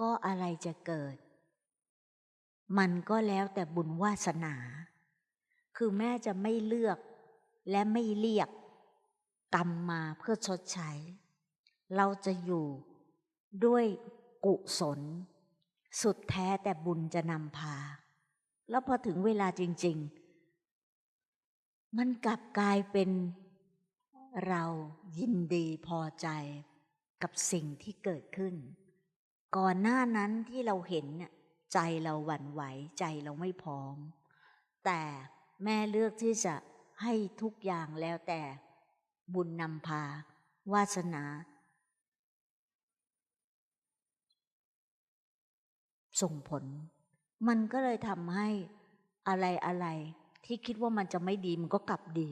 ก็อะไรจะเกิด มันก็แล้วแต่บุญวาสนา คือแม่จะไม่เลือกและไม่เรียก กรรมมาเพื่อชดใช้ เราจะอยู่ด้วยกุศล สุดแท้แต่บุญจะนำพา แล้วพอถึงเวลาจริง ๆ มันกลับกลายเป็นเรายินดีพอใจกับสิ่งที่เกิดขึ้น ก่อนหน้านั้นที่เราเห็นเนี่ยใจเราหวั่นไหวใจเราไม่พร้อม แต่แม่เลือกที่จะให้ทุกอย่างแล้วแต่บุญนำพา วาสนา ส่งผล มันก็เลยทำให้อะไรอะไรที่คิดว่ามันจะไม่ดีมันก็กลับดี